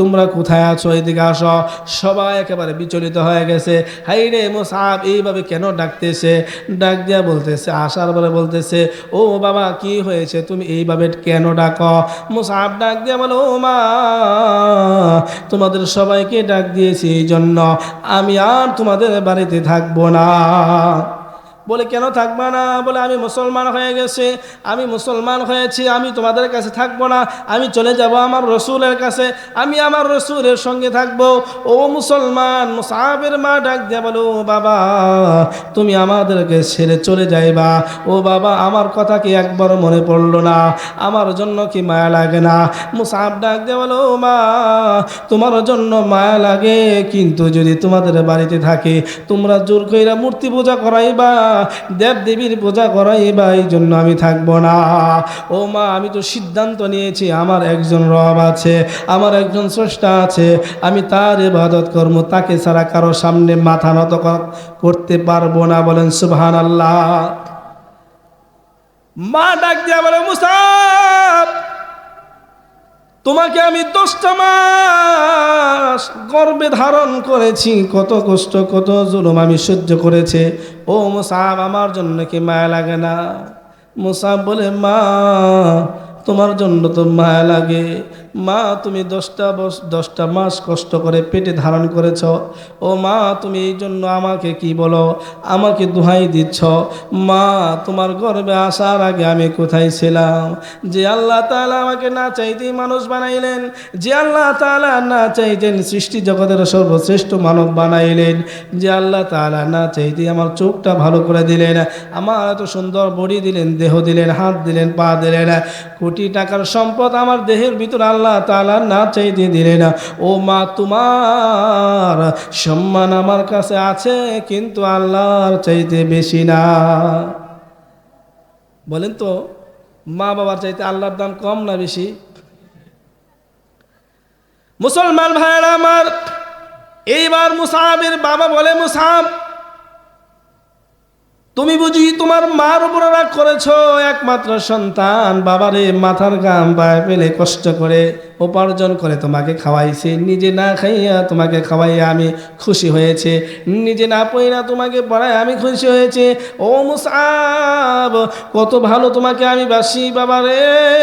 তোমরা কোথায় আছো? এদিকে আসো। সবাই একেবারে বিচলিত হয়ে গেছে। হাই রে মোসাব, এইভাবে কেন ডাকতেছে? ডাক দিয়া বলতেছে, আসার পরে বলতেছে, ও বাবা, কি হয়েছে? তুমি এইভাবে কেন ডাকো? মোসাব ডাক দিয়া বলো, ও মা, তোমাদের সবাইকে ডাক দিয়েছি, এই জন্য আমি আর তোমাদের বাড়িতে থাকব না। বলে, কেন থাকবে না? বলে, আমি মুসলমান হয়ে গেছে, আমি মুসলমান হয়েছি, আমি তোমাদের কাছে থাকব না, আমি চলে যাব আমার রসুলের কাছে, আমি আমার রসুলের সঙ্গে থাকব। ও মুসলমান মুসাহের মা ডাক দিয়ে বলো, "ও বাবা, তুমি আমাদেরকে ছেড়ে চলে যাইবা। ও বাবা, আমার কথা কি একবার মনে পড়ল না? আমার জন্য কি মায়া লাগে না? মুসাহাব ডাক দিয়ে বলো, "ও মা, তোমার জন্য মায়া লাগে, কিন্তু যদি তোমাদের বাড়িতে থাকে, তোমরা জোর কইরা মূর্তি পূজা করাইবা। দেব দেবীর পূজা করাইবা এই জন্য আমি থাকব না। ও মা, আমি তো সিদ্ধান্ত নিয়েছি, আমার একজন রব আছে, আমার একজন স্রষ্টা আছে, আমি তার ইবাদত কর্ম তাকে ছাড়া কারও সামনে মাথা নত কর- করতে পারব না বলেন সুবহান আল্লাহ মা ডাক দিয়া বলে মুসাফ তোমাকে আমি দশটা মাস গর্বে ধারণ করেছি। কত কষ্ট, কত জুলুম আমি সহ্য করেছে। ও মুসাব, আমার জন্য কি মায়া লাগে না? মুসাব বলে, মা, তোমার জন্য তো মায়া লাগে। মা, তুমি দশটা বস, দশটা মাস কষ্ট করে পেটে ধারণ করেছ। ও মা, তুমি এই জন্য আমাকে কি বলো? আমাকে দোহাই দিচ্ছ। মা, তোমার গর্বে আসার আগে আমি কোথায় ছিলাম? যে আল্লাহ তাআলা আমাকে না চাইতেই মানুষ বানাইলেন, যে আল্লাহ তাআলা না চাইতেন সৃষ্টি জগতের সর্বশ্রেষ্ঠ মানব বানাইলেন, যে আল্লাহ তাআলা না চাইতেই আমার চোখটা ভালো করে দিলেন, আমার এত সুন্দর বডি দিলেন, দেহ দিলেন, হাত দিলেন, পা দিলেন, কোটি টাকার সম্পদ আমার দেহের ভিতর আল্লাহ তাআলা না চাইতে দিলেন ও মা, তোমার সম্মান আমার কাছে আছে, কিন্তু আল্লাহর চাইতে বেশি না। বলেন তো, মা বাবার চাইতে আল্লাহর দাম কম না বেশি? মুসলমান ভাইয়েরা আমার, এইবার মুসাহাবের বাবা বলে মুসাহাব তুমি বুঝি তোমার মার উপরে রাগ করেছ? একমাত্র সন্তান। বাবারে, মাথার গাম পায়ে পেলে কষ্ট করে। উপার্জন করে তোমাকে খাওয়াইছে। নিজে না খাইয়া তোমাকে খাওয়াইয়া আমি খুশি হয়েছে। নিজে না পইরা তোমাকে পড়ায় আমি খুশি হয়েছে। ও মুসাব, কত ভালো তোমাকে আমি বাসি বাবা রে।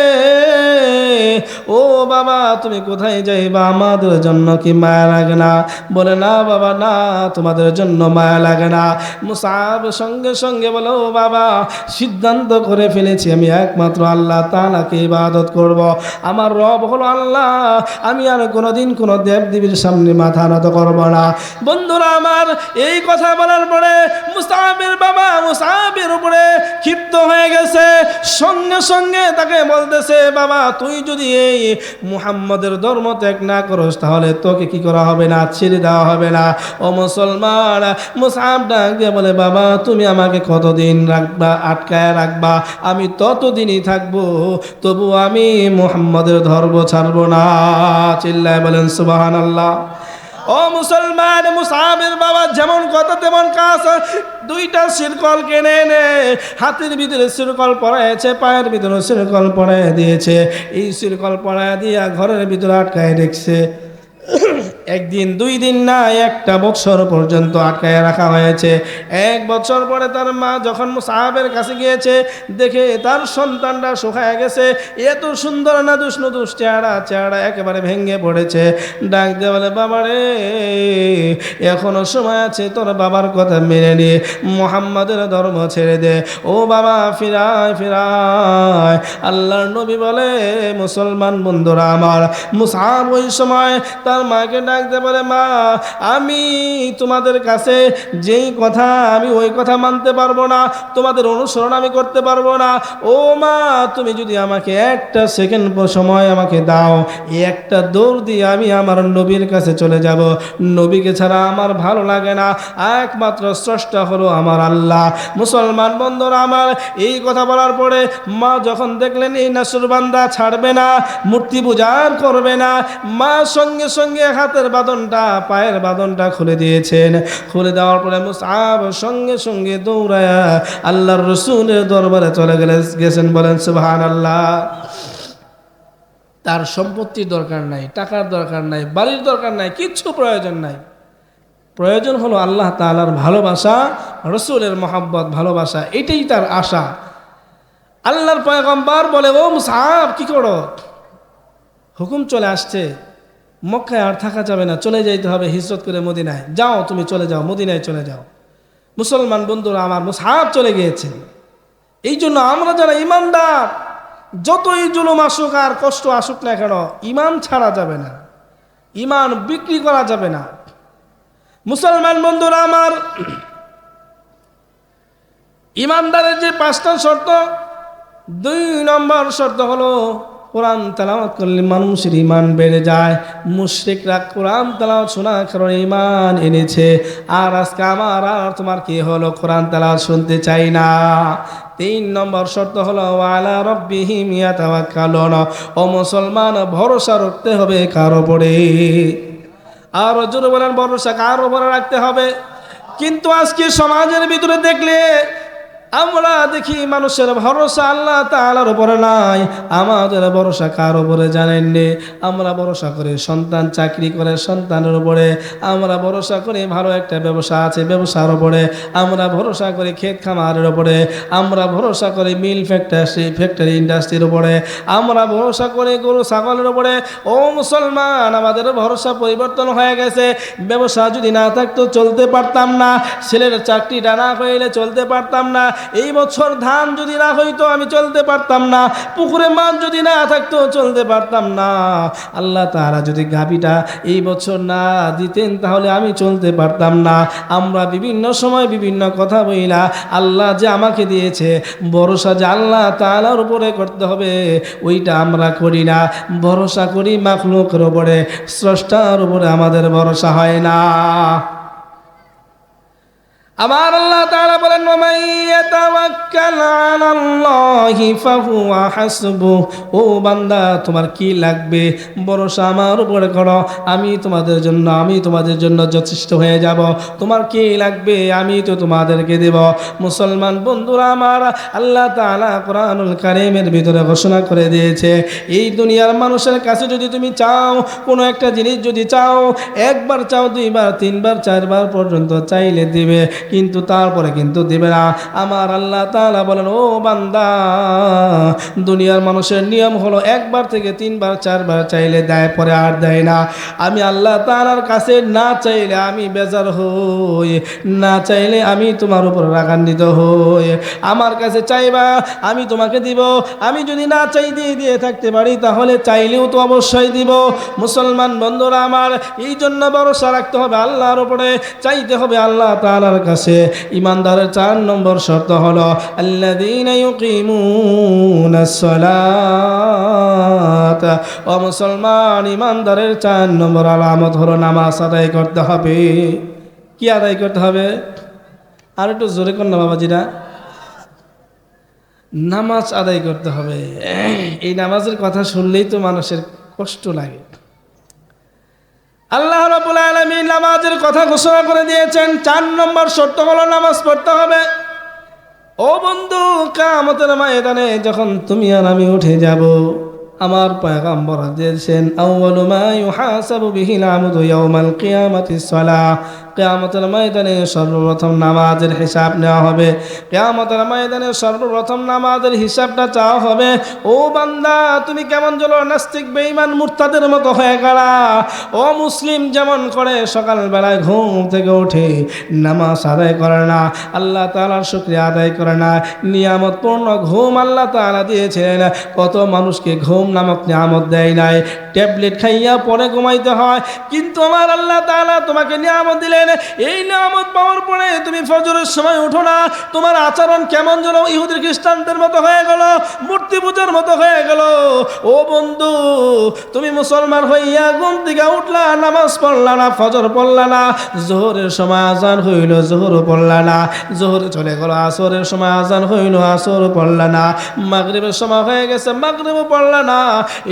ও বাবা, তুমি কোথায় যাইবা? আমাদের জন্য কি মায়া লাগে না? বলে, না বাবা, না, তোমাদের জন্য মায়া লাগে না। মুসাব সঙ্গে সঙ্গে বলো, "ও বাবা, সিদ্ধান্ত করে ফেলেছি। আমি একমাত্র আল্লাহ তালাকে ইবাদত করব। আমার রব হলো আল্লাহ। আমি আর কোনোদিন কোনো দেব দেবীর সামনে মাথা নত করব না। বন্ধুরা আমার, এই কথা বলার পরে মুসাফির বাবা মুসাফির উপরে ক্ষিপ্ত হয়ে গেছে, সঙ্গে সঙ্গে তাকে বলতেছে, বাবা, তুই যদি এই মুহাম্মদের ধর্ম ত্যাগ না করস, তাহলে তোকে কি করা হবে না, ছেড়ে দেওয়া হবে না? ও মুসলমান, মুসাফ ডাক বলে, বাবা, তুমি আমাকে কতদিন রাখবা, আটকায় রাখবা? আমি ততদিনই থাকব, তবু আমি মুহাম্মদের ধর্ম ছাড়বো না চিল্লায় বলেন সুবাহান আল্লাহ ও মুসলমান মুসাফির বাবা, যেমন কথা তেমন কাজ। দুইটা শিরকল কেনে এনে হাতের ভিতরে শিরকল পড়াইছে, পায়ের ভিতরে শিরকল পড়াই দিয়েছে। এই শিরকল পড়াই দিয়া ঘরের ভিতরে আটকায় রেখেছে। একদিন, দুই দিন না, একটা বছর পর্যন্ত আটকায় রাখা হয়েছে। এক বছর পরে তার মা যখন সাহাবের কাছে গিয়েছে, দেখে তার সন্তানটা শুকায় গেছে। এত সুন্দর না দুষ নদুষ চেহারা চেহারা একেবারে ভেঙে পড়েছে। ডাক দিয়ে বলে, বাবা রে, এখনও সময় আছে তোর বাবার কথা মেনে নিয়ে মোহাম্মদের ধর্ম ছেড়ে দে। ও বাবা, ফিরায় ফিরায়। আল্লাহর নবী বলে, মুসলমান বন্ধুরা আমার মুসাব ওই সময় তার মাকে ডাকতে বলে মা, আমি তোমাদের কাছে যেই কথা, আমি ওই কথা মানতে পারব না, তোমাদের অনুসরণ আমি করতে পারব না। ও মা, তুমি যদি আমাকে একটা সেকেন্ড সময় আমাকে দাও একটা দৌড় দিয়ে আমি আমার নবীর কাছে চলে যাব। নবীকে ছাড়া আমার ভালো লাগে না, একমাত্র স্রষ্টা হলো আমার আল্লাহ। মুসলমান বন্ধুরা আমার, এই কথা বলার পরে মা যখন দেখলেন এই নাসুরবান্দা ছাড়বে না, মূর্তি পূজার করবে না, মা সঙ্গে সঙ্গে হাতের বাদনটা পায়ের বাদনটা খুলে দিয়েছেন। খুলে দেওয়ার পরে মুসাব সঙ্গে সঙ্গে দৌড়ায় আল্লাহর রসুলের দরবারে চলে গেলে, গেছেন বলেন সুবহান আল্লাহ তার সম্পত্তির দরকার নাই, টাকার দরকার নাই, বাড়ির দরকার নাই, কিচ্ছু প্রয়োজন নাই। প্রয়োজন হলো আল্লাহ তালার ভালোবাসা, রসুলের মহাব্বত, ভালোবাসা, এটাই তার আশা। আল্লাহর পয়গম্বর বলে, ও মুসাহাব কি করো? হুকুম চলে আসছে। মক্কায় আর থাকা যাবে না, চলে যাইতে হবে হিজরত করে মদিনায়। যাও, তুমি চলে যাও, মদিনায় চলে যাও। মুসলমান বন্ধুরা, আমার মুসাহাব চলে গিয়েছে। এই জন্য আমরা যারা ইমানদার, যতই জুলুম আসুক আর কষ্ট আসুক না কেন, ইমান ছাড়া যাবে না। ইমান বিক্রি করা যাবে না। মুসলমান বন্ধুরা, আমার ইমানদারের যে পাঁচটা শর্ত, দুই নম্বর শর্ত হলো কোরআন তেলাওয়াত করলে মানুষের ইমান বেড়ে যায়। মুশ্রিকরা কোরআন তেলাওয়াত শোনার কারণে ইমান এনেছে। আর আজকে আমার আর তোমার কি হলো? কোরআন তেলাওয়াত শুনতে চাই না। তিন নম্বর শর্ত হলো, ওয়ালা রব্বিহিম ইয়াতাওয়াক্কালুন। ও মুসলমান, ভরসা রাখতে হবে কার উপরে। আর জোরে বলেন, ভরসা কার উপরে রাখতে হবে। কিন্তু আজকে সমাজের ভিতরে দেখলে আমরা দেখি মানুষের ভরসা আল্লাহ তালার উপরে নাই। আমাদের ভরসা কার উপরে জানেননি আমরা ভরসা করি সন্তান চাকরি করে সন্তানের উপরে। আমরা ভরসা করি ভালো একটা ব্যবসা আছে ব্যবসার উপরে। আমরা ভরসা করি ক্ষেত খামারের উপরে। আমরা ভরসা করি মিল ফ্যাক্টরি ফ্যাক্টরি ইন্ডাস্ট্রির উপরে। আমরা ভরসা করি গরু, ছাগলের উপরে। ও মুসলমান, আমাদের ভরসা পরিবর্তন হয়ে গেছে। ব্যবসা যদি না থাকতো চলতে পারতাম না। ছেলের চাকরিটা না হইলে চলতে পারতাম না। এই বছর ধান যদি না হইতো আমি চলতে পারতাম না, পুকুরে মাছ যদি না থাকতো চলতে পারতাম না। আল্লাহ তারা যদি গাবিটা এই বছর না দিতেন তাহলে আমি চলতে পারতাম না। আমরা বিভিন্ন সময় বিভিন্ন কথা বইলা আল্লাহ যে আমাকে দিয়েছে, ভরসা যে আল্লাহ তালার উপরে করতে হবে, ওইটা আমরা করি না। ভরসা করি মাখলুকের উপরে, স্রষ্টার উপরে আমাদের ভরসা হয় না। আমার আল্লাহ তাআলা বলেন, ওমাই ইয়াতাওয়াক্কাল আলাল্লাহি ফাহুয়া হাসবু। ও বান্দা, তোমার কি লাগবে? ভরসা আমার উপরে করো। আমি তোমাদের জন্য, আমি তোমাদের জন্য যথেষ্ট হয়ে যাব। তোমার কি লাগবে? আমি তো তোমাদেরকে দেব। মুসলমান বন্ধুরা আমার, আল্লাহ তাআলা কোরআনুল কারীমের ভিতরে ঘোষণা করে দিয়েছে, এই দুনিয়ার মানুষের কাছে যদি তুমি চাও, কোনো একটা জিনিস যদি চাও, একবার চাও, দুইবার, তিনবার, চারবার পর্যন্ত চাইলে দিবে। কিন্তু তারপরে কিন্তু দিবে না। আমার আল্লাহ তাআলা বলেন, ও বান্দা, দুনিয়ার মানুষের নিয়ম হলো একবার থেকে তিনবার, চারবার চাইলে দেয়, পরে আর দেয় না। আমি আল্লাহ তাআলার কাছে না চাইলে আমি বেজার হই, না চাইলে আমি তোমার উপর রাগান্বিত হই। আমার কাছে চাইবা, আমি তোমাকে দিব। আমি যদি না চাই দিয়ে দিয়ে থাকতে পারি, তাহলে চাইলেও তো অবশ্যই দিব। মুসলমান বন্ধুরা আমার এই জন্য ভরসা রাখতে হবে আল্লাহর উপরে, চাইতে হবে আল্লাহ তাআলার কাছে। ইমানদারের চার নম্বর শর্ত হলো ও মুসলমান, ইমানদারের চার নম্বর আলামত হলো নামাজ আদায় করতে হবে। কি আদায় করতে হবে? আর একটু জোরে কর না বাবাজিরা। নামাজ আদায় করতে হবে। এই নামাজের কথা শুনলেই তো মানুষের কষ্ট লাগে। আল্লাহ রাবুল আলমী নামাজের কথা ঘোষণা করে দিয়েছেন। চার নম্বর শর্ত হলো নামাজ পড়তে হবে। ও বন্ধু কামতের ময়দানে যখন তুমি আর আমি উঠে যাব, আমার পয়গাম্বর দিয়েছেন আউয়ালু মা ইউহাসাবু বিহিল আমদু ইয়াউমাল কিয়ামাতিস সালাহ। কিয়ামতের ময়দানে সর্বপ্রথম নামাজের হিসাব নেওয়া হবে। কিয়ামতের ময়দানে সর্বপ্রথম নামাজের হিসাবটা চাওয়া হবে। ও বান্দা, তুমি কেমন যেন নাস্তিক, বেঈমান, মুরতাদের মতো হয়ে গেলা। ও মুসলিম, যেমন করে সকালবেলায় ঘুম থেকে উঠে নামাজ আদায় করে না, আল্লাহ তাআলার শুকরিয়া আদায় করে না, নিয়ামতপূর্ণ ঘুম আল্লাহ তাআলা দিয়েছেন। কত মানুষকে ঘুম নামক নিয়ামত দেয় নাই। ট্যাবলেট খাইয়া পরে ঘুমাইতে হয়। কিন্তু আমার আল্লাহ তাআলা তোমাকে নিয়ামত দিলেন এই নিয়ামত পাওয়ার পরে তুমি ফজরের সময় উঠো না। তোমার আচরণ কেমন যেন ইহুদি খ্রিস্টানদের মতো হয়ে গেল, মূর্তি পূজার মতো হয়ে গেল। ও বন্ধু, তুমি মুসলমান হইয়া ঘুম থেকে উঠলা, নামাজ পড়লা না, ফজর পড়লা না, জোহরের সময় আজান হইল, জোহর পড়লা না, জোহরে চলে গেল, আসরের সময় আজান হইল আসরও পড়লা না, মাগরিবের সময় হয়ে গেছে, মাগরিবও পড়লা না,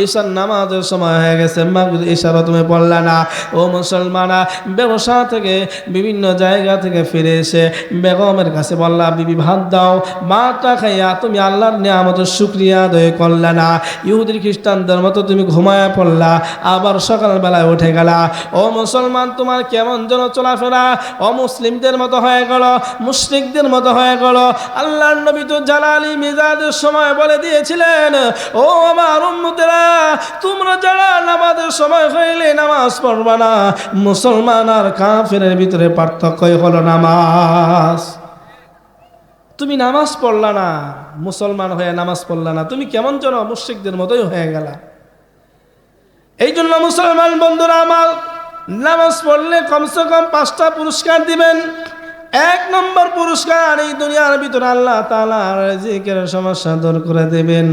ঈশার নামাজের সময় হয়ে গেছে, মাগরিব, ঈশারও তুমি পড়লা না। ও মুসলমানা, ব্যবসা থেকে বিভিন্ন জায়গা থেকে ফিরে এসে বেগমের কাছে বললা বিবি, ভাত দাও, মাটা খাইয়া তুমি আল্লাহর নিয়ামতের শুক্রিয়া আদায় করলে না। ইহুদির, খ্রিস্টানদের মতো তুমি ঘুমায়া পড়লা, আবার সকালবেলায় উঠে গেলা। ও মুসলমান, তোমার কেমন যেন চলাফেরা? ও মুসলিমদের মতো হয়ে গেল, মুশরিকদের মতো হয়ে গেল। আল্লাহর নবী তো জালালি মিজাদের সময় বলে দিয়েছিলেন, ও আমার উম্মতেরা, তোমরা যারা নামাজের সময় হইলে নামাজ পড়বা না, মুসলমান আর কাফেরের ভিতরে পার্থক্যই হলো নামাজ। তুমি নামাজ পড়লা না, মুসলমান হয়ে নামাজ পড়লা না, তুমি কেমন যেন মুশ্রিকদের মতোই হয়ে গেলা। এই জন্য মুসলমান বন্ধুরা আমার, নামাজ পড়লে কমসে কম পাঁচটা পুরস্কার দিবেন। এক নম্বর পুরস্কার এই দুনিয়ার ভিতরে আল্লাহ তালা রিজিকের সমস্যা দূর করে দেবেন,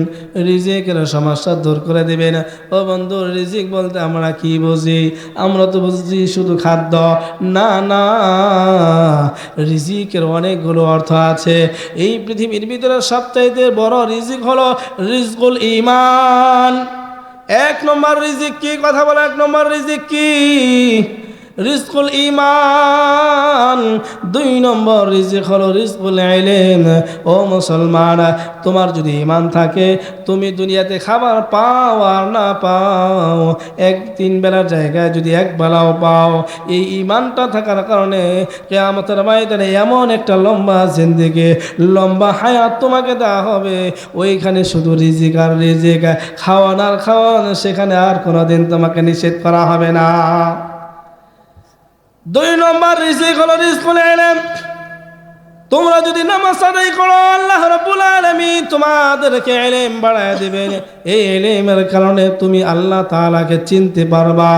রিজিকের সমস্যা দূর করে দেবেন। ও বন্ধু, রিজিক বলতে আমরা কি বুঝি? আমরা তো বুঝি শুধু খাদ্য। না না, রিজিকের অনেকগুলো অর্থ আছে। এই পৃথিবীর ভিতরে সবচাইতে বড় রিজিক হলো রিজকুল ইমান এক নম্বর রিজিক কি? কথা বলো, এক নম্বর রিজিক কি? রিজকুল ইমান দুই নম্বর রিজিক হলো রিজকুল ইলম। ও মুসলমান তোমার যদি ইমান থাকে, তুমি দুনিয়াতে খাবার পাও আর না পাও, এক তিন বেলার জায়গায় যদি এক বেলাও পাও, এই ইমানটা থাকার কারণে কে কেয়ামতের ময়দানে এমন একটা লম্বা জিন্দিগি, লম্বা হায়াত তোমাকে দেওয়া হবে। ওইখানে শুধু রিজিক আর রিজিক খাওয়ান আর খাওয়ান সেখানে আর কোনোদিন তোমাকে নিষেধ করা হবে না। দুই নম্বর রিজিক হলো রিজকুল ইলম তোমরা যদি নামাজ আদায় করো, আল্লাহ রাব্বুল আলামিন তোমাদেরকে ইলম বাড়ায় দিবেন। এই ইলমের কারণে তুমি আল্লাহ তাআলাকে চিনতে পারবা।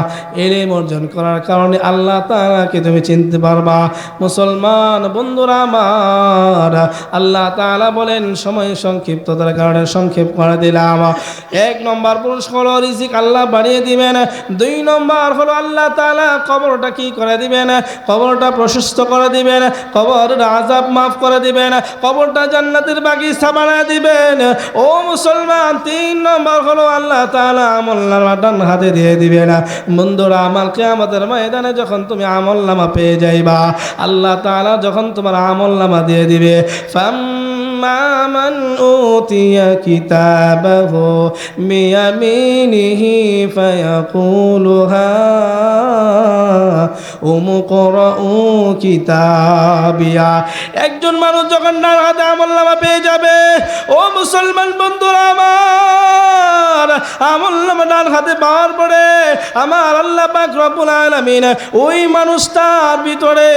ইলম অর্জন করার কারণে আল্লাহ তাআলাকে তুমি চিনতে পারবা। মুসলমান বন্ধুরা আমার, আল্লাহ তাআলা বলেন, সময় সংক্ষিপ্ততার কারণে সংক্ষেপ করে দিলাম। এক নম্বর পুরুষ হলো, রিজিক আল্লাহ বাড়িয়ে দিবেন। দুই নম্বর হলো, আল্লাহ তাআলা কবরটা কি করে দিবেন? কবরটা প্রশস্ত করে দিবেন। কবরের আজাব মাফ করে দিবেন, কবরটা জান্নাতের বাগিচা বানায় দিবেন। ও মুসলমান, তিন নম্বর হলো আল্লাহ তালা আমল নামা ডান হাতে দিয়ে দিবেন। বন্ধুরা, আমার আমাদের ময়দানে যখন তুমি আমল নামা পেয়ে যাইবা, আল্লাহ তালা যখন তোমার আমল নামা দিয়ে দিবে। أما من أوتي كتابه بيمينه فيقول هاؤم اقرءوا كتابيا একজন মানুষ যখন ডান হাতে আমল নামা পেয়ে যাবে ও মুসলমান বন্ধুরা আমার, আমল নামা ডান হাতে পাওয়ার পরে আমার আল্লাহ পাক রব্বুল আলামিন ওই মানুষটার ভিতরে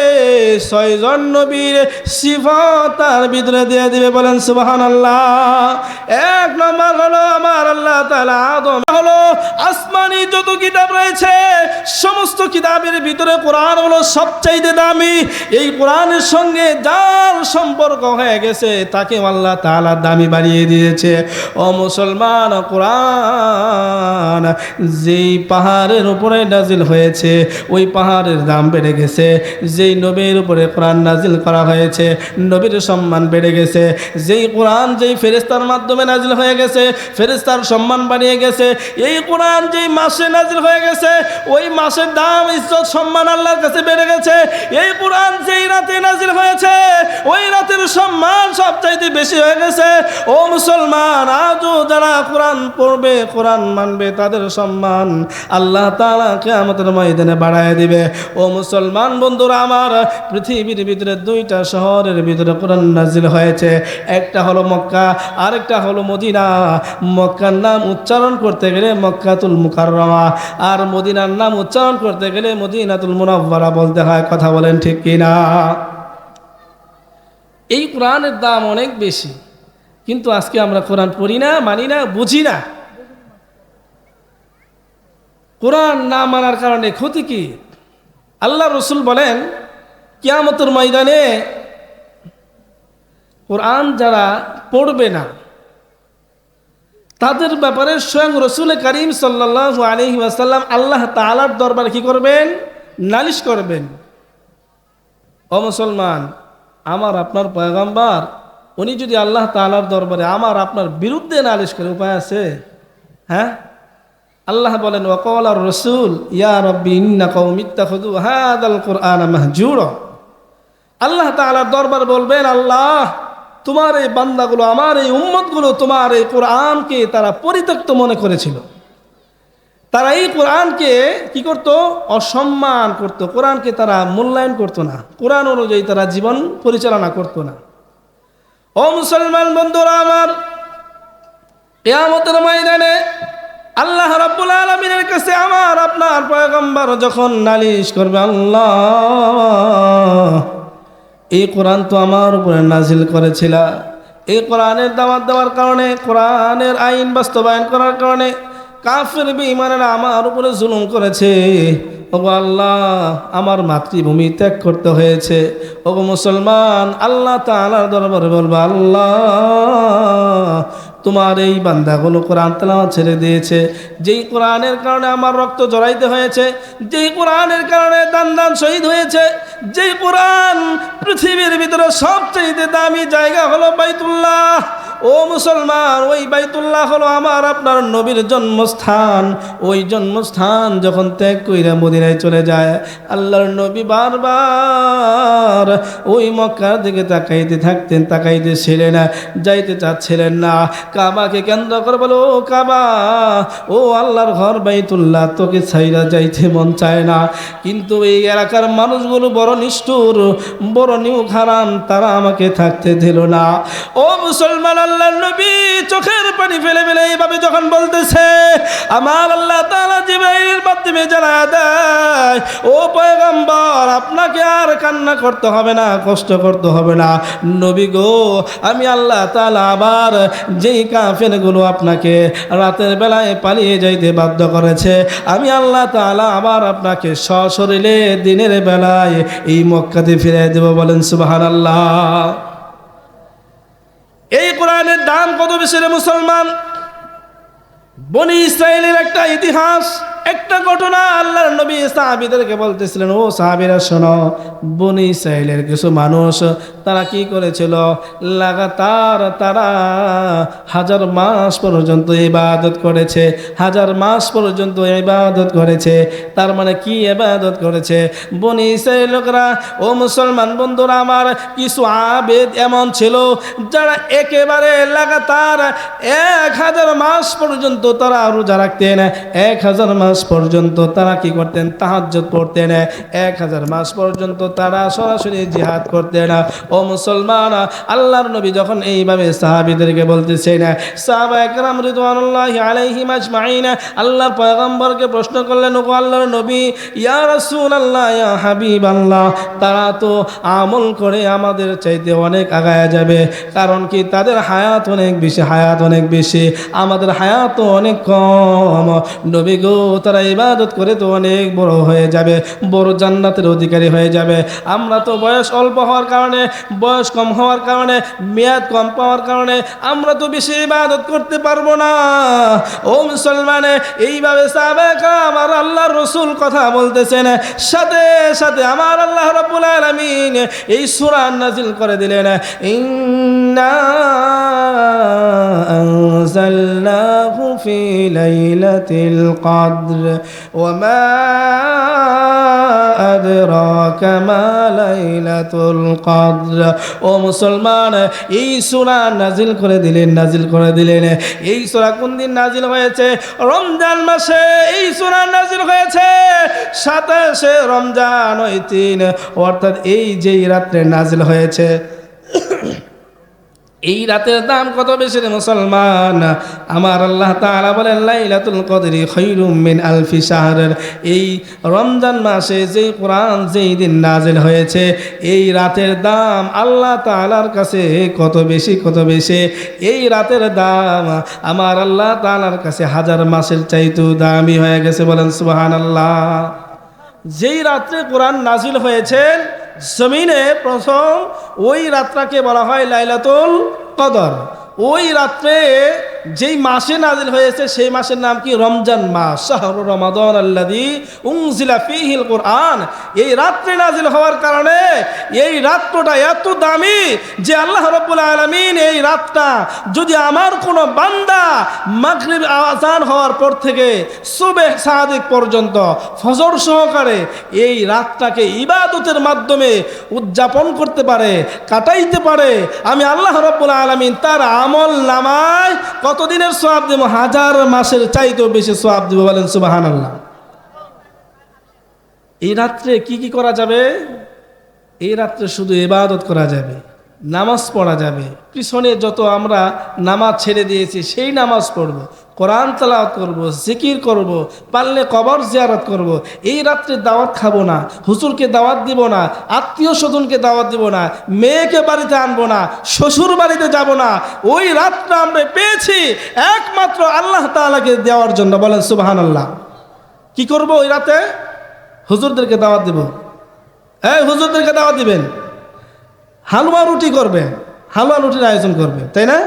ছয়জন নবীর সিফাত তার ভিতরে দিয়ে দিবে বলেন সুবাহান আল্লাহ এক নম্বর হলো আমার আল্লাহ তালা আদম, হলো আসমানি যত কিতাব রয়েছে, সমস্ত কিতাবের ভিতরে কোরআন হলো সবচাইতে দামি। এই কোরআনের সঙ্গে যার সম্পর্ক হয়ে গেছে তাকে আল্লাহ তালা দামি বাড়িয়ে দিয়েছে। ও মুসলমান কোরআন, যেই পাহাড়ের উপরে নাজিল হয়েছে, ওই পাহাড়ের দাম বেড়ে গেছে। যেই নবীর উপরে কোরআন নাজিল করা হয়েছে, নবীর সম্মান বেড়ে গেছে। যেই কোরআন যেই ফেরিস্তার মাধ্যমে নাজিল হয়ে গেছে ফেরিস্তার সম্মান বাড়িয়ে গেছে, এই কোরআন যেই মাসে নাজিল হয়ে গেছে, ওই মাসের দাম, ইজ্জত, সম্মান আল্লাহর কাছে বেড়ে গেছে। এই কোরআন যেই রাতে নাজিল হয়েছে, ওই রাতের সম্মান সবচাইতে বেশি হয়ে গেছে। ও মুসলমান, আজও যারা কোরআন পড়বে, কোরআন মানবে, তাদের সম্মান আল্লাহ তালাকে আমাদের ময়দানে বাড়ায় দিবে। ও মুসলমান বন্ধুরা আমার, পৃথিবীর ভিতরে দুইটা শহরের ভিতরে কোরআন নাজিল হয়েছে। একটা হলো মক্কা, আরেকটা হলো মদিনা। মক্কার নাম উচ্চারণ করতে গেলে মক্কাতুল মুকাররমা, আর মদিনার নাম উচ্চারণ করতে গেলে মদিনাতুল মুনাব্বারা বলতে হয়। কথা বলেন ঠিক কিনা? এই কোরআনের দাম অনেক বেশি। কিন্তু আজকে আমরা কোরআন পড়ি না, মানি না, বুঝি না। কোরআন না মানার কারণে ক্ষতি কি? আল্লাহ রসুল বলেন, কিয়ামতের ময়দানে কোরআন যারা পড়বে না, তাদের ব্যাপারে স্বয়ং রসুল করিম সাল্লাহ আলহি আসাল্লাম আল্লাহ তালার দরবার কি করবেন? নালিশ করবেন। ও মুসলমান, আমার আপনার পয়গম্বর উনি যদি আল্লাহ তালার দরবারে আমার, আপনার বিরুদ্ধে নালিশ করে, উপায় আছে? হ্যাঁ? আল্লাহ বলেন ওকল আর রসুল, ইয়া রব্বি ইন্না কৌমিত্তাখুদু হাদাল কোরআন মাহজুর। আল্লাহ তাআলার দরবার বলবেন, আল্লাহ, তোমার এই বান্দাগুলো, আমার এই উম্মতগুলো তোমার এই কোরআনকে তারা পরিত্যক্ত মনে করেছিল। তারা এই কোরআনকে কি করত? অসম্মান করত। কোরআনকে তারা মূল্যায়ন করতো না। কোরআন অনুযায়ী তারা জীবন পরিচালনা করতো না। ও মুসলমান বন্ধুরা আমার, কেয়ামতের ময়দানে আল্লাহ রাব্বুল আলমিনের কাছে আমার, আপনার পয়গম্বর যখন নালিশ করবে, আল্লাহ, এই কোরআন তো আমার উপরে নাজিল করেছিল। এই কোরআনের দাওয়াত দেওয়ার কারণে, কোরআনের আইন বাস্তবায়ন করার কারণে কাফের বেঈমানেরা আমার উপরে জুলুম করেছে। ওগো আল্লাহ, আমার মাতৃভূমি ত্যাগ করতে হয়েছে। ওগো মুসলমান, আল্লাহ তালার দরবারে বলব, আল্লাহ তোমার এই বান্দাগুলো কোরআন তেলাওয়াত ছেড়ে দিয়েছে। যেই কোরআনের কারণে আমার রক্ত জড়াইতে হয়েছে, যেই কোরআনের কারণে দান দান শহীদ হয়েছে, যেই কোরআন পৃথিবীর ভিতরে সবচেয়ে দামি জায়গা হলো বাইতুল্লাহ। ও মুসলমান, ওই বাইতুল্লাহ হলো আমার, আপনার নবীর জন্মস্থান। ওই জন্মস্থান যখন ত্যাগ কইরা মদিনায় চলে যায়, আল্লাহর নবী বারবার ওই মক্কার দিকে তাকাইতে থাকতেন, তাকাইতে ছিলেন না, যাইতে চাচ্ছিলেন না। কাবাকে কেন্দ্র করে বলো, ও কাবা, ও আল্লাহর ঘর বাইতুল্লাহ, তোকে ছাইরা যাইতে মন চায় না। কিন্তু এই এলাকার মানুষগুলো বড় নিষ্ঠুর, বড় নিউ খারাম তারা আমাকে থাকতে দিল না। ও মুসলমান আল্লাহ নবী, চোখের পানি ফেলে ফেলে এইভাবে যখন বলতেছে, আমার আল্লাহ তাআলা জিব্রাইলের মাধ্যমে জানা দেয়। ও পয়গম্বর, আপনাকে আর কান্না করতে হবে না, কষ্ট করতে হবে না। নবী গো, আমি আল্লাহ তালা আবার যেই কাফেরগুলো আপনাকে রাতের বেলায় পালিয়ে যাইতে বাধ্য করেছে। আমি আল্লাহ তালা আবার আপনাকে সশরীরে দিনের বেলায় এই মক্কাতে ফিরাই দেব বলেন সুবাহান আল্লাহ এই কোরআনের দাম কত বেশি মুসলমান? বনি ইসরায়েলের একটা ইতিহাস একটা ঘটনা আল্লাহর নবী সাহাবিদেরকে বলতেছিলেন, ও সাহাবিরা, শোনো, বনি ইসরায়েলের কিছু মানুষ, তারা কি করেছিল? লাগাতার তারা হাজার মাস পর্যন্ত ইবাদত করেছে, হাজার মাস পর্যন্ত ইবাদত করেছে, তার মানে কি ইবাদত করেছে? বনি ইসরায়েল লোকরা, ও মুসলমান বন্ধুরা, আমার কিছু আবেদ এমন ছিল, যারা একেবারে লাগাতার এক হাজার মাস পর্যন্ত তারা রোজা রাখতেন, এক হাজার মাস পর্যন্ত তারা কি করতেন? তাহাজ্জত পড়তেন এক হাজার মাস পর্যন্ত তারা সরাসরি জিহাদ করতেন ও মুসলমান, আল্লাহর নবী যখন এইভাবে সাহাবিদেরকে বলতেছেন সাহাবা একরাম রিদওয়ানুল্লাহ আজমাইন, আল্লাহর পয়গম্বরকে প্রশ্ন করলেন ও আল্লাহর নবী, ইয়া রাসূলুল্লাহ, ইয়া হাবিব আল্লাহ তারা তো আমল করে আমাদের চাইতে অনেক আগায় যাবে। কারণ কি তাদের হায়াত অনেক বেশি, হায়াত অনেক বেশি, আমাদের হায়াত অনেক কম। নবী গো, তারা ইবাদত করে তো অনেক বড় হয়ে যাবে, বড় জান্নাতের অধিকারী হয়ে যাবে। আমরা তো বয়স অল্প হওয়ার কারণে, বয়স কম হওয়ার কারণে, মেয়াদ কম পাওয়ার কারণে আমরা তো বেশি ইবাদত করতে পারব না। ও মুসলমানে, এইভাবে আমার আল্লাহর রসুল কথা বলতেছেন, সাথে সাথে আমার আল্লাহ রাব্বুল আলামিন এই সূরা নাজিল করে দিলেন, ইন্না ফি লাইলাতিল কদর। মা আদরাকা মা লাইলাতুল কদর ও মুসলমান, এই সূরা নাজিল করে দিলেন নাজিল করে দিলেন। এই সূরা কোন দিন নাজিল হয়েছে? রমজান মাসে এই সূরা নাজিল হয়েছে। সাতাশে রমজান ওই তিন অর্থাৎ এই যেই রাত্রে নাজিল হয়েছে। এই রাতের দাম কত বেশি রে মুসলমান? আমার আল্লাহ তাআলা বলেন, লাইলাতুল কদরি খৈরুম মিন আলফি শাহরের এই রমজান মাসে যেই কোরআন যেই দিন নাজিল হয়েছে, এই রাতের দাম আল্লাহ তাআলার কাছে কত বেশি কত বেশি? এই রাতের দাম আমার আল্লাহ তাআলার কাছে হাজার মাসের চাইতেও দামি হয়ে গেছে বলেন, সুবহানাল্লাহ। যেই রাত্রে কোরআন নাজিল হয়েছেন জমিনে প্রথম ওই রাত্রাকে বলা হয় লাইলাতুল কদর। ওই রাত্রে যেই মাসে নাজিল হয়েছে, সেই মাসের নাম কি? রমজান মাস। শাহরু রমাদান আল্লাদি উংজিলা ফিহিল কোরআন। এই রাত্রে নাজিল হওয়ার কারণে এই রাত্রটা এত দামি যে আল্লাহ রব্বুল আলমিন এই রাতটা যদি আমার কোনো বান্দা মাগরিব আজান হওয়ার পর থেকে সুবে সাদিক পর্যন্ত ফজর সহকারে এই রাতটাকে ইবাদতের মাধ্যমে উদযাপন করতে পারে, কাটাইতে পারে, আমি আল্লাহ রব্বুল আলমিন তার আমল নামায় কতদিনের সোয়াব দেব? হাজার মাসের চাইতেও বেশি সোয়াব দেব বলেন সুবাহান আল্লাহ এই রাত্রে কি কি করা যাবে? এই রাত্রে শুধু ইবাদত করা যাবে, নামাজ পড়া যাবে। পিছনে যত আমরা নামাজ ছেড়ে দিয়েছি, সেই নামাজ পড়ব। কোরআন তালাওয়াত করব, জিকির করব, পারলে কবর জিয়ারত করব, এই রাত্রে দাওয়াত খাব না, হুজুরকে দাওয়াত দিব না, আত্মীয় স্বজনকে দাওয়াত দিব না, মেয়েকে বাড়িতে আনব না, শ্বশুর বাড়িতে যাব না, ওই রাতটা আমরা পেয়েছি একমাত্র আল্লাহ তাআলাকে দেওয়ার জন্য। বলেন সুবাহান আল্লাহ কি করব ওই রাতে? হুজুরদেরকে দাওয়াত দিব। এই হুজুরদেরকে দাওয়াত দিবেন। হালুয়া রুটি করবে, হালুয়া রুটির আয়োজন করবে, তাই না?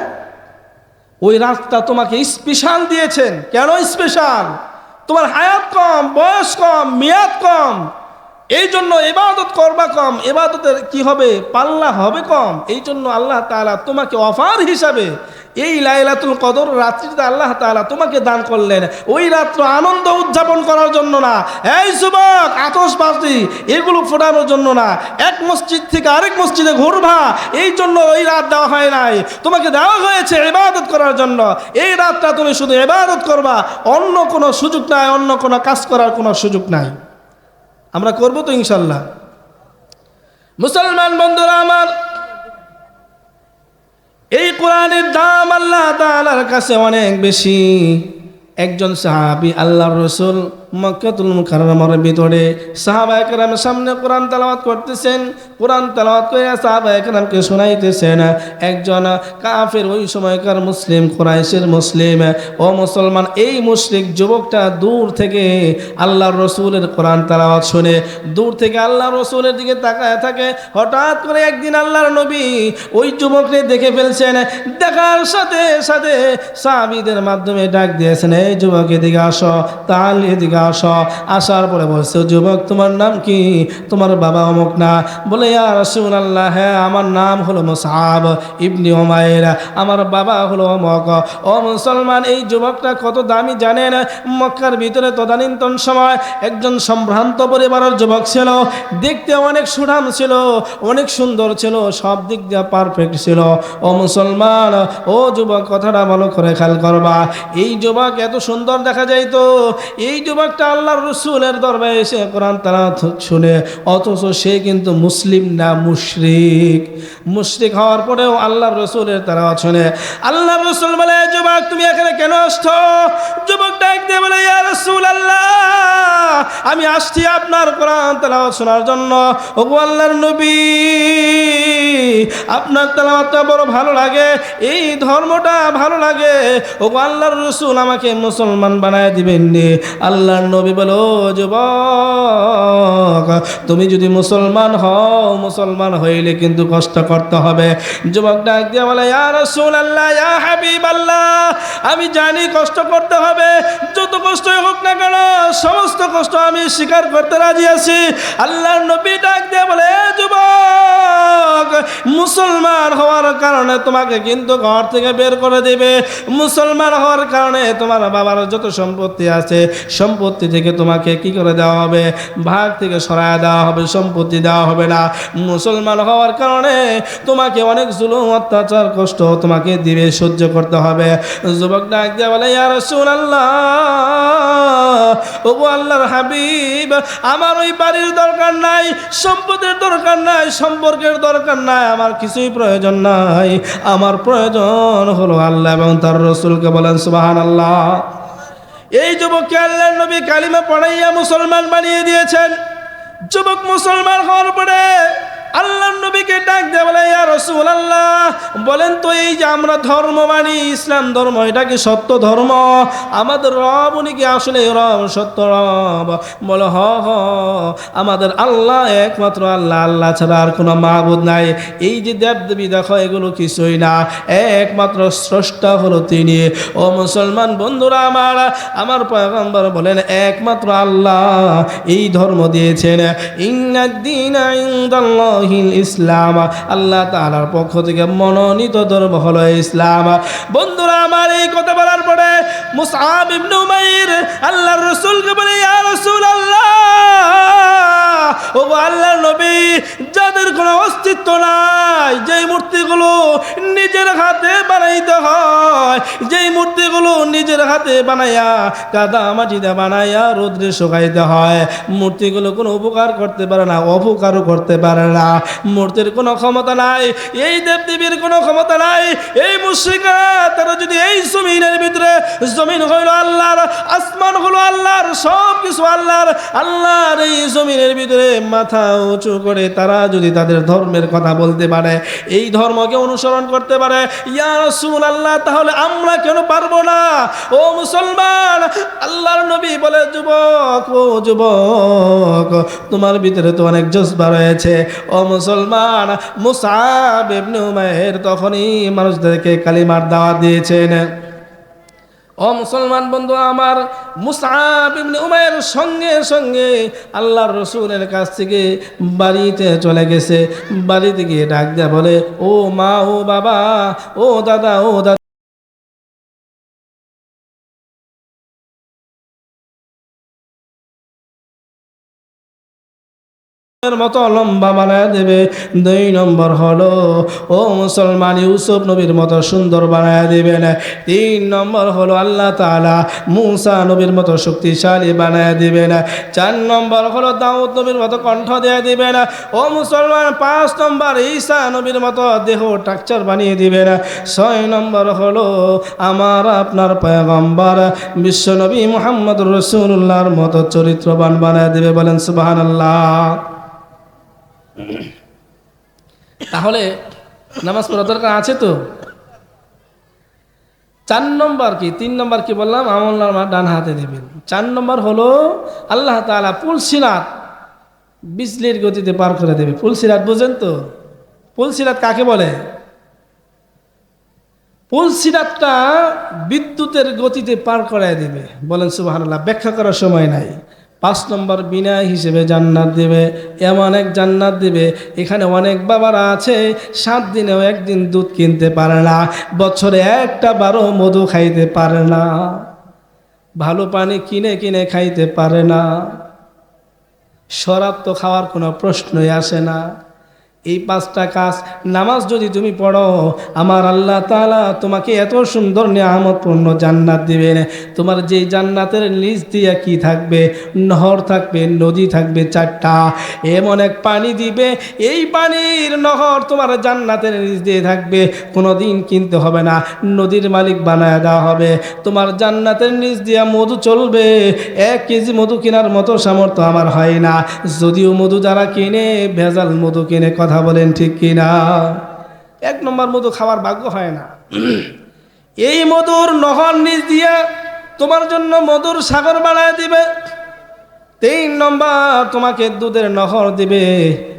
ওই রাতটা তোমাকে স্পেশাল দিয়েছেন। কেন স্পেশাল তোমার হায়াত কম বয়স কম মেয়াদ কম। এই জন্য এবাদত করবা কম এবাদতের কি হবে? পাল্লা হবে কম। এই জন্য আল্লাহ তাআলা তোমাকে অফার হিসাবে এই লাইলাতুল কদর রাত্রিতে আল্লাহ তাআলা তোমাকে দান করলেন। ওই রাত্র আনন্দ উদযাপন করার জন্য না। এই যুবক আতসবাজি এগুলো ফোটানোর জন্য না। এক মসজিদ থেকে আরেক মসজিদে ঘুরবা। এই জন্য ওই রাত দেওয়া হয় নাই। তোমাকে দেওয়া হয়েছে এবাদত করার জন্য। এই রাতটা তুমি শুধু এবাদত করবা। অন্য কোনো সুযোগ নাই, অন্য কোনো কাজ করার কোনো সুযোগ নাই। আমরা করব তো ইনশাল্লাহ। মুসলমান বন্ধুরা আমার, এই কোরআনের দাম আল্লাহ তালার কাছে অনেক বেশি। একজন সাহাবি আল্লাহর রসুল মক্কাতুল মুকাররমার ভিতরে সাহাবা একরামের সামনে কোরআন তেলাওয়াত করতেছেন। কোরআন তেলাওয়াত করে সাহাবা একরামকে শোনাইতেছেন, একজন কাফের ওই সময়কার মুসলিম, কোরাইশের মুসলিম, ও মুসলমান, এই মুশরিক যুবকটা দূর থেকে আল্লাহর রসুলের কোরআন তেলাওয়াত শুনে, দূর থেকে আল্লাহর রসুলের দিকে তাকায় থাকে। হঠাৎ করে একদিন আল্লাহর নবী ওই যুবককে দেখে ফেলছেন। দেখার সাথে সাথে সাহাবিদের মাধ্যমে ডাক দিয়েছেন, এই যুবক এদিকে আসো, তাহলে এদিকে আসো। আসার পরে বলছে, যুবক, তোমার নাম কি? তোমার বাবা অমুক না। বলে, ইয়া রসুল আল্লাহ হ্যাঁ আমার নাম হলো মোসাব ইবনি ওমায়ের আমার বাবা হলো অমক। ও মুসলমান, এই যুবকটা কত দামি জানেন? মক্কার ভিতরে তদানীন্তন সময় একজন সম্ভ্রান্ত পরিবারের যুবক ছিল। দেখতে অনেক সুঠাম ছিল, অনেক সুন্দর ছিল, সব দিক দিয়ে পারফেক্ট ছিল। ও মুসলমান, ও যুবক, কথাটা ভালো করে খেয়াল করবা। এই যুবক এত সুন্দর দেখা যাইতো। এই যুবকটা আল্লাহর রসুলের দরবারে এসে কোরআন তারা শুনে, অথচ সে কিন্তু মুসলিম না, মুশরিক। মুশরিক হওয়ার পরেও আল্লাহর রসুলের তারা শুনে, আল্লাহর রসুল বলে যুবক, তুমি এখানে কেন আসছো? যুবক ডাক দিয়ে বলে, ইয়া রসুল আল্লাহ আমি আসছি আপনার কোরআন তেলাওয়াত শোনার জন্য। ওগো আল্লাহর নবী, আপনার তেলাওয়াতটা বড় ভালো লাগে, এই ধর্মটা ভালো লাগে। ওগো আল্লাহর রসুল আমাকে মুসলমান বানায় দিবেন নি আল্লাহর নবী বলো, যুবক, তুমি যদি মুসলমান হও, মুসলমান হইলে কিন্তু কষ্ট করতে হবে। যুবক ডাক দিয়ে বলে, ইয়া রাসূল আল্লাহ ইয়া হাবিব আল্লাহ আমি জানি কষ্ট করতে হবে। যত কষ্টই হোক না কেন, সমস্ত কষ্ট আমি স্বীকার করতে রাজি আছি। আল্লাহর নবী ডাক দিয়ে বলে, "এ যুবক, মুসলমান হওয়ার কারণে তোমাকে কিন্তু ঘর থেকে বের করে দেবে। মুসলমান হওয়ার কারণে তোমার বাবার যত সম্পত্তি আছে, সম্পত্তি থেকে তোমাকে কি করে দেওয়া হবে? ভাগ থেকে সরায় দেওয়া হবে, সম্পত্তি দেওয়া হবে না। মুসলমান হওয়ার কারণে তোমাকে অনেক জুলুম, অত্যাচার, কষ্ট তোমাকে দিবে, সহ্য করতে হবে। যুবক ডাক দিয়ে বলে ইয়ার আল্লাহ ওগো আল্লাহর হাবিব, আমার ওই বাড়ির দরকার নাই, সম্পদের দরকার নাই, সম্পর্কের দরকার নাই, আমার কিছুই প্রয়োজন নাই। আমার প্রয়োজন হলো আল্লাহ এবং তার রসুলকে বলেন সুবাহান আল্লাহ এই যুবককে আল্লাহ নবী কালিমা পড়াইয়া মুসলমান বানিয়ে দিয়েছেন। যুবক মুসলমান হওয়ার পরে আল্লাহ নবীকে ডাক দেয় বলে, ইয়া রসুল আল্লাহ বলেন, তো এই যে আমরা ধর্ম মানি ইসলাম ধর্ম, এটা কি সত্য ধর্ম? আমাদের রব, উনি কি আসলে রব, সত্য রব? বলে, হ হ, আমাদের আল্লাহ একমাত্র আল্লাহ আল্লাহ ছাড়া আর কোনো মাহবুদ নাই। এই যে দেবদেবী, দেখো, এগুলো কিছুই না। একমাত্র স্রষ্টা হলো তিনি। ও মুসলমান বন্ধুরা আমার আমার পয়গম্বর বলেন, একমাত্র আল্লাহ এই ধর্ম দিয়েছেন। ইন্নাদ্দিন ইনদাল্লাহিল ইসলাম। আল্লাহ তালার পক্ষ থেকে মনোনীত ধর্ম হলো ইসলাম। বন্ধুরা, আমার এই কথা বলার পরে মুসআব আল্লাহ উমাইর, আল্লাহর বলে রাসূলুল্লাহ! ও আল্লাহর নবী, যাদের কোনো অস্তিত্ব নাই, যেই মূর্তিগুলো নিজের হাতে বানাইতে হয়, যেই মূর্তিগুলো নিজের হাতে বানাইয়া কাদা মাটিতে বানাইয়া রোদ্রে শুকাইতে হয়, মূর্তিগুলো কোনো উপকার করতে পারে না, অপকারও করতে পারে না। মূর্তির কোনো ক্ষমতা নাই, এই দেবদেবীর কোনো ক্ষমতা নাই, এই মুশ্রিকা তারা যদি এই জমিনের ভিতরে, জমিন হইল আল্লাহর, আসমান হলো আল্লাহর সব কিছু আল্লাহর আল্লাহর এই জমিনের ভিতরে মাথা উঁচু করে তারা যদি তাদের ধর্মের কথা বলতে পারে, এই ধর্মকে অনুসরণ করতে পারে আল্লাহ তাহলে আমরা কেন পারব না? ও মুসলমান, আল্লাহর নবী বলে, যুবক, ও যুবক, তোমার ভিতরে তো অনেক জজবা রয়েছে। ও মুসলমান, মুসাব ইবনে উমাইর তখনই মানুষদেরকে কালিমার দাওয়া দিয়েছেন। ও মুসলমান বন্ধু, আমার মুসাব ইবনে উমাইর সঙ্গে সঙ্গে আল্লাহর রসুলের কাছ থেকে বাড়িতে চলে গেছে। বাড়িতে গিয়ে ডাক দেয়া বলে, ও মা, ও বাবা, ও দাদা ও দাদা। মতো লম্বা বানায় দেবে। দুই নম্বর হলো, ও মুসলমান ইউসুফ নবীর মতো সুন্দর বানায় দেবেন। তিন নম্বর হলো, আল্লাহ তাআলা মুসা নবীর মতো শক্তিশালী বানায় দিবেন। চার নম্বর হলো, দাউদ নবীর মতো কণ্ঠ দেয়া দিবেন। ও মুসলমান, পাঁচ নম্বর ঈসা নবীর মতো দেহ টাকচার বানিয়ে দিবেন। ছয় নম্বর হলো, আমার আপনার পয়গম্বর বিশ্বনবী মোহাম্মদ রসুল্লাহর মতো চরিত্রবান বানায় দিবে। বলেন, সুবহানাল্লাহ। তাহলে নামাজ পড়া দরকার আছে তো? চার নম্বর কি? তিন নম্বর কি বললাম? আমল নামা ডান হাতে দেবেন। চার নম্বর হলো আল্লাহ তাআলা পুলসিরাত বিজলির গতিতে পার করে দেবে। পুলসিরাত বুঝেন তো? পুলসিরাত কাকে বলে? পুলসিরাতটা বিদ্যুতের গতিতে পার করায় দেবে। বলেন সুবহানাল্লাহ, ব্যাখ্যা করার সময় নাই। পাঁচ নম্বর বিনা হিসেবে জান্নাত দেবে, এমন এক জান্নাত দেবে, এখানে অনেক বাবারা আছে, সাত দিনেও একদিন দুধ কিনতে পারে না, বছরে একটা বারো মধু খাইতে পারে না, ভালো পানি কিনে কিনে খাইতে পারে না, শরাব তো খাওয়ার কোনো প্রশ্নই আসে না। এই পাঁচটা কাজ, নামাজ যদি তুমি পড়ো, আমার আল্লাহ তাআলা তোমাকে এত সুন্দর নিয়ামতপূর্ণ জান্নাত দিবেন। তোমার যেই জান্নাতের নিচ দিয়ে কি থাকবে? নহর থাকবে, নদী থাকবে, চারটা। এমন এক পানি দিবে, এই পানির নহর তোমার জান্নাতের নিচ দিয়ে থাকবে। কোনো দিন কিনতে হবে না, নদীর মালিক বানায় দেওয়া হবে। তোমার জান্নাতের নিচ দিয়ে মধু চলবে, এক কেজি মধু কেনার মতো সামর্থ্য আমার হয় না। যদিও মধু যারা কিনে, ভেজাল মধু কিনে, কথা বলেন ঠিক কিনা? এক নম্বর মধু খাওয়ার ভাগ্য হয় না। এই মধুর নহর নিচ দিয়ে তোমার জন্য মধুর সাগর বাড়ায় দিবে। তিন নম্বর তোমাকে দুধের নহর দিবে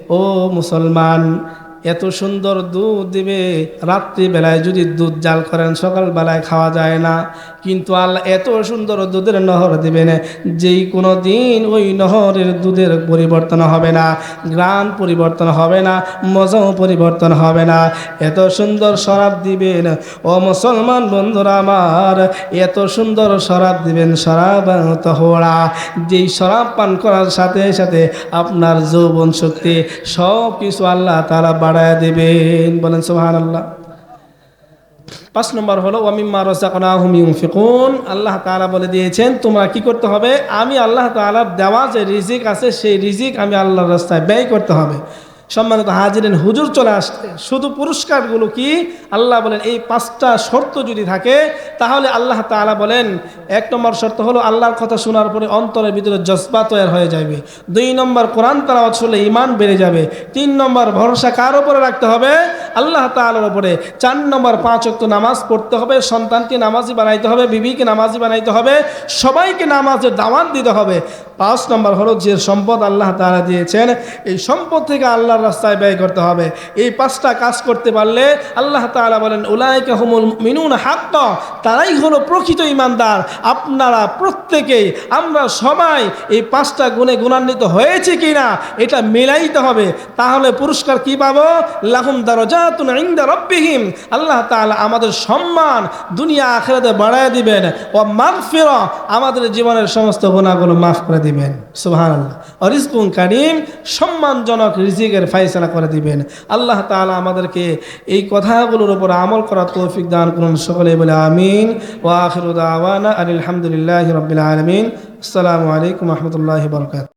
ও মুসলমান। এত সুন্দর দুধ দিবে। রাত্রিবেলায় যদি দুধ জাল করেন, সকালবেলায় খাওয়া যায় না। কিন্তু আল্লাহ এত সুন্দর দুধের নহর দিবেন, যেই কোনো দিন ওই নহরের দুধের পরিবর্তন হবে না গ্রাম পরিবর্তন হবে না, মজাও পরিবর্তন হবে না। এত সুন্দর শরাব দিবেন, ও মুসলমান বন্ধুরা আমার, এত সুন্দর শরাব দিবেন, শরাব তহরা যেই শরাব পান করার সাথে সাথে আপনার যৌবন শক্তি সব কিছু আল্লাহ তারা বাড়ায় দেবেন। বলেন সোহান আল্লাহ পাঁচ নম্বর হলো, ওয়ামিম্মা রসাকনাহুম ইউনফিকুন। আল্লাহ তালা বলে দিয়েছেন, তোমরা কি করতে হবে? আমি আল্লাহ তাআলা দেওয়া যে রিজিক আছে, সেই রিজিক আমি আল্লাহর রাস্তায় ব্যয় করতে হবে। সম্মানিত হাজিরেন, হুজুর চলে আসছে। শুধু পুরস্কারগুলো কি? আল্লাহ বলেন, এই পাঁচটা শর্ত যদি থাকে, তাহলে আল্লাহ তালা বলেন, এক নম্বর শর্ত হলো আল্লাহর কথা শোনার পরে অন্তরের ভিতরে জজবা তৈরি হয়ে যাবে। দুই নম্বর কোরআন তালাওয়াত শুনলে ইমান বেড়ে যাবে। তিন নম্বর ভরসা কার উপরে রাখতে হবে? আল্লাহ তাআলার উপরে চার নম্বর পাঁচ অক্ত নামাজ পড়তে হবে, সন্তানকে নামাজি বানাইতে হবে, বিবিকে নামাজি বানাইতে হবে, সবাইকে নামাজের দাওয়াত দিতে হবে। পাঁচ নম্বর হলো যে সম্পদ আল্লাহ তাআলা দিয়েছেন, এই সম্পদ থেকে আল্লাহর রাস্তায় ব্যয় করতে হবে। এই পাঁচটা কাজ করতে পারলে আল্লাহ তাআলা বলেন, উলাইকা হুমুল মিনুন হাক্ক, তারাই হলো প্রকৃত ইমানদার। আপনারা প্রত্যেকেই, আমরা সবাই এই পাঁচটা গুণে গুণান্বিত হয়েছে কিনা, এটা মেলাইতে হবে। তাহলে পুরস্কার কি পাবো? লাহুম দারাজাতুন ইনদা রাব্বিহিম। আল্লাহ তাআলা আমাদের সম্মান দুনিয়া আখিরাতে বাড়ায় দিবেন ও মাগফিরা আমাদের জীবনের সমস্ত গুনাহগুলো মাফ করে দিবেন। সুবহানাল্লাহ। অরিজকুন কারীম, সম্মানজনক রিজিকের ফয়সালা করে দিবেন। আল্লাহ তাআলা আমাদেরকে এই কথাগুলোর উপর আমল করার তৌফিক দান করুন সকলে বলে আমিন। ওয়া আখিরু দাওয়ানা আলহামদুলিল্লাহি রাব্বিল আলামিন। আসসালামু আলাইকুম ওয়া রাহমাতুল্লাহি ওয়া